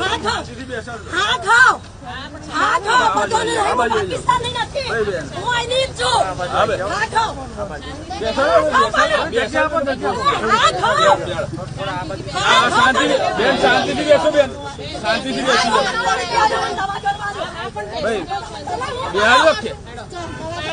હાથ હાથ હાથ બાજુ આવજો. પાકિસ્તાની નથી. હું અહીંની જ છું. હાથ શાંતિથી બેસો બેન. શાંતિથી બેસી ભાઈ બિહારી વખતે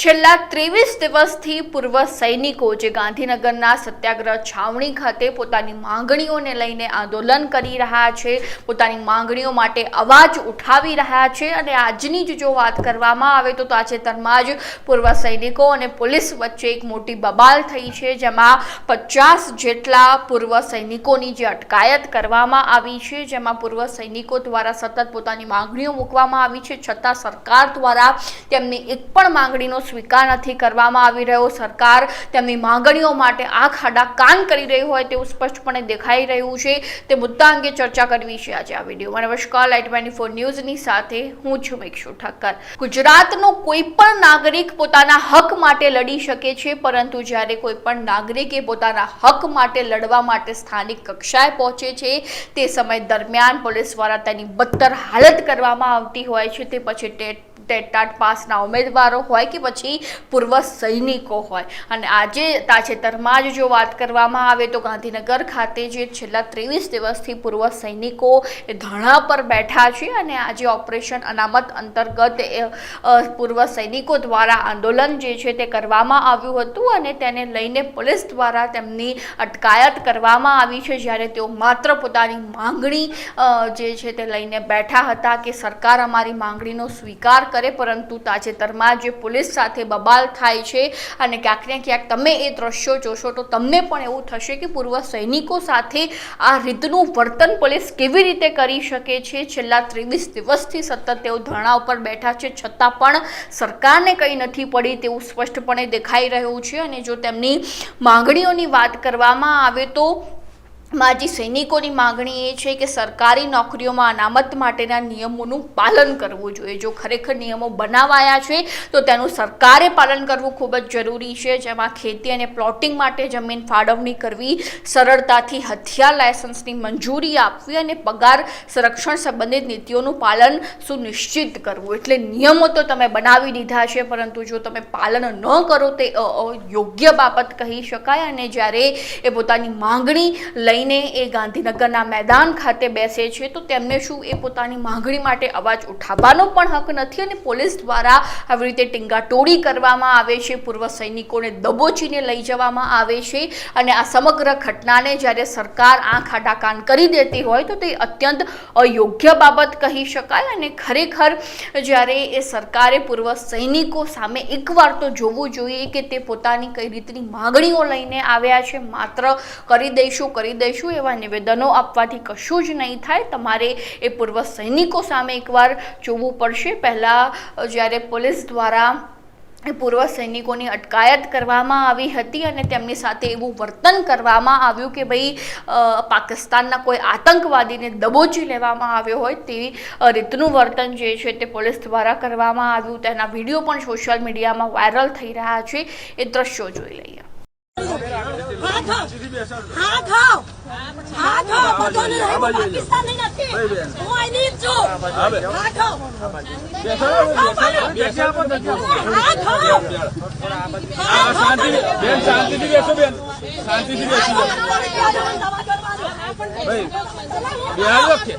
છેલ્લા ત્રેવીસ દિવસથી પૂર્વ સૈનિકો જે ગાંધીનગરના સત્યાગ્રહ છાવણી ખાતે પોતાની માંગણીઓને લઈને આંદોલન કરી રહ્યા છે, પોતાની માંગણીઓ માટે અવાજ ઉઠાવી રહ્યા છે અને આજની જ જો વાત કરવામાં આવે તો તાજેતરમાં જ પૂર્વ સૈનિકો અને પોલીસ વચ્ચે એક મોટી બબાલ થઈ છે, જેમાં પચાસ જેટલા પૂર્વ સૈનિકોની જે અટકાયત કરવામાં આવી છે, જેમાં પૂર્વ સૈનિકો દ્વારા સતત પોતાની માંગણીઓ મૂકવામાં આવી છે, છતાં સરકાર દ્વારા તેમની એક પણ માંગણીનો સ્વીકાર નથી કરવામાં આવી રહ્યો. સરકાર તેમની માંગણીઓ માટે આંખ આડા કાન કરી રહી હોય તેવું સ્પષ્ટપણે દેખાઈ રહ્યું છે. તે મુદ્દા અંગે ચર્ચા કરવી છે આજે આ વિડીયોમાં નમસ્કાર, લાઇટ ટ્વેન્ટી ફોર ન્યૂઝની સાથે હું છું મેક્ષુ ઠક્કર ગુજરાતનો કોઈ પણ નાગરિક પોતાના હક માટે લડી શકે છે, પરંતુ જ્યારે કોઈ પણ નાગરિકે પોતાના હક માટે લડવા માટે સ્થાનિક કક્ષાએ પહોંચે છે, તે સમય દરમિયાન પોલીસ દ્વારા તેની બદતર હાલત કરવામાં આવતી હોય છે. તે પછી ટેટ ટેટાટ પાસના ઉમેદવારો હોય કે પછી પૂર્વ સૈનિકો હોય. અને આજે તાજેતરમાં જ જો વાત કરવામાં આવે તો ગાંધીનગર ખાતે જે છેલ્લા ત્રેવીસ દિવસથી પૂર્વ સૈનિકો એ ધરણા પર બેઠા છે અને આજે ઓપરેશન અનામત અંતર્ગત પૂર્વ સૈનિકો દ્વારા આંદોલન જે છે તે કરવામાં આવ્યું હતું અને તેને લઈને પોલીસ દ્વારા તેમની અટકાયત કરવામાં આવી છે. જ્યારે તેઓ માત્ર પોતાની માંગણી જે છે તે લઈને બેઠા હતા કે સરકાર અમારી માંગણીનો સ્વીકાર કરે, પરંતુ તાજેતરમાં જે પોલીસ સાથે બબાલ થાય છે અને ક્યાંક ને ક્યાંક તમે એ દ્રશ્યો જોશો તો તમને પણ એવું થશે કે પૂર્વ સૈનિકો સાથે આ રીતનું વર્તન પોલીસ કેવી રીતે કરી શકે છે? છેલ્લા ત્રેવીસ દિવસથી સતત તેઓ ધરણા ઉપર બેઠા છે, છતાં પણ સરકારને કંઈ નથી પડી તેવું સ્પષ્ટપણે દેખાઈ રહ્યું છે. અને જો તેમની માંગણીઓની વાત કરવામાં આવે તો માજી સૈનિકોની માંગણી એ છે કે સરકારી નોકરીઓમાં અનામત માટેના નિયમોનું પાલન કરવું જોઈએ. જો ખરેખર નિયમો બનાવાયા છે, તો તેનું સરકારે પાલન કરવું ખૂબ જ જરૂરી છે. જેમાં ખેતી અને પ્લોટિંગ માટે જમીન ફાળવણી કરવી, સરળતાથી હથિયાર લાયસન્સની મંજૂરી આપવી અને પગાર સંરક્ષણ સંબંધિત નીતિઓનું પાલન સુનિશ્ચિત કરવું. એટલે નિયમો તો તમે બનાવી દીધા છે, પરંતુ જો તમે પાલન ન કરો તે યોગ્ય બાબત કહી શકાય અને જ્યારે એ પોતાની માંગણી લઈને એ ગાંધીનગરના મેદાન ખાતે બેસે છે, તો તેમને શું એ પોતાની માંગણી માટે અવાજ ઉઠાવવાનો પણ હક નથી અને પોલીસ દ્વારા આવી રીતે ટીંગાટોળી કરવામાં આવે છે, પૂર્વ સૈનિકોને દબોચીને લઈ જવામાં આવે છે અને આ સમગ્ર ઘટનાને જ્યારે સરકાર આંખ આડા કાન કરી દેતી હોય, તો તે અત્યંત અયોગ્ય બાબત કહી શકાય અને ખરેખર જ્યારે એ સરકારે પૂર્વ સૈનિકો સામે એકવાર તો જોવું જોઈએ કે તે પોતાની કઈ રીતની માંગણીઓ લઈને આવ્યા છે, માત્ર કરી દઈશું કરી દઈશું એવા નિવેદનો આપવાથી કશું જ નહીં થાય. તમારે એ પૂર્વ સૈનિકો સામે એકવાર જોવું પડશે. પહેલાં જ્યારે પોલીસ દ્વારા પૂર્વ સૈનિકોની અટકાયત કરવામાં આવી હતી અને તેમની સાથે એવું વર્તન કરવામાં આવ્યું કે ભાઈ પાકિસ્તાનના કોઈ આતંકવાદીને દબોચી લેવામાં આવ્યો હોય તેવી રીતનું વર્તન જે છે તે પોલીસ દ્વારા કરવામાં આવ્યું. તેના વીડિયો પણ સોશિયલ મીડિયામાં વાયરલ થઈ રહ્યા છે. એ દ્રશ્યો જોઈ લઈએ. હાથ! હાથ! આ બાજુ પાકિસ્તાની નથી. હું અહીંની જ છું. હાથ. હાથ બેન શાંતિથી બેસો બેન. શાંતિથી બેસી. બિહારી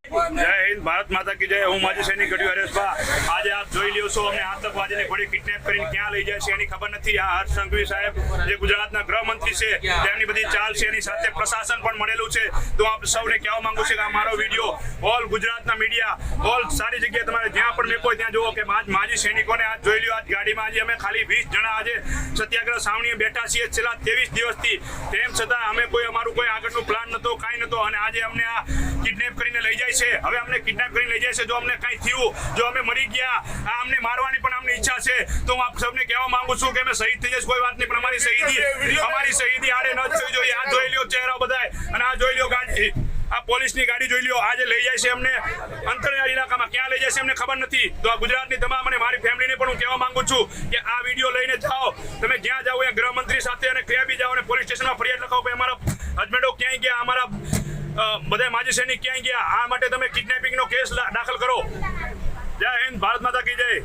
જય હિન્દ, ભારત માતા કી જય. હું માજી સૈનિક ઘડ્યું હરેશભા આજે આપ જોઈ લ્યો છો અમને આતંકવાદીને ઘોડી કિડનેપ કરીને ક્યાં લઈ જાય છે એની ખબર નથી. આ હર્ષ સંઘવી સાહેબ, જે ગુજરાતના ગૃહમંત્રી છે, તેમની બધી ચાલ છે, એની સાથે પ્રશાસન પણ મળેલું છે. તો આપ સૌને કહેવા માંગુ છું કે આ મારો વીડિયો ઓલ ગુજરાતના મીડિયા, ઓલ સારી જગ્યાએ તમારે જ્યાં પણ મેકો ત્યાં જુઓ કે આજ માજી સૈનિકોને આજ જોઈ લ્યો, આજ ગાડીમાં આજે અમે ખાલી વીસ જણા આજે સત્યાગ્રહ સાવણીએ બેઠા છીએ. છેલ્લા ત્રેવીસ દિવસથી. તેમ છતાં અમે કોઈ, અમારું કોઈ આગળનું પ્લાન નહોતો, કાંઈ નહોતો. અને આજે અમને આ કિડનેપ કરીને લઈ જાય છે. હવે અમને કિડનેપ કરીને લઈ જાય છે. જો અમને કંઈ થયું જો અમે મરી ગયા આ અમને મારવાની પણ અમને ઈચ્છા છે તો હું આપ સૌને કહેવા માંગુ છું કે અમે શહીદ થઈ જઈશ. કોઈ વાત નહીં પણ અમારી શહીદી અમારી શહીદી આડે ન થવી જોઈએ. આ જોઈ લ્યો ચહેરા બધાય. અને આ જોઈ લ્યો ગાડી આ પોલીસની ગાડી જોઈ લ્યો. આજે લઈ જાય છે અમને. અંતરિયાળ ઇલાકામાં ક્યાં લઈ જાય છે અમને ખબર નથી. તો આ ગુજરાતની તમામ અને મારી ફેમિલીને પણ હું કહેવા માંગુ છું કે આ વીડિયો લઈને જાઓ. તમે જ્યાં જાઓ એ ગૃહમંત્રી સાથે અને ક્યાં બી જાઓ અને પોલીસ સ્ટેશનમાં ફરિયાદ લખાવો ભાઈ અમારા હસબન્ડો ક્યાંય ગયા? અમારા બધા માજી સૈનિક ક્યાંય ગયા? આ માટે તમે કિડનેપિંગનો કેસ દાખલ કરો. જય હિન્દ, ભારત માતા કી જય.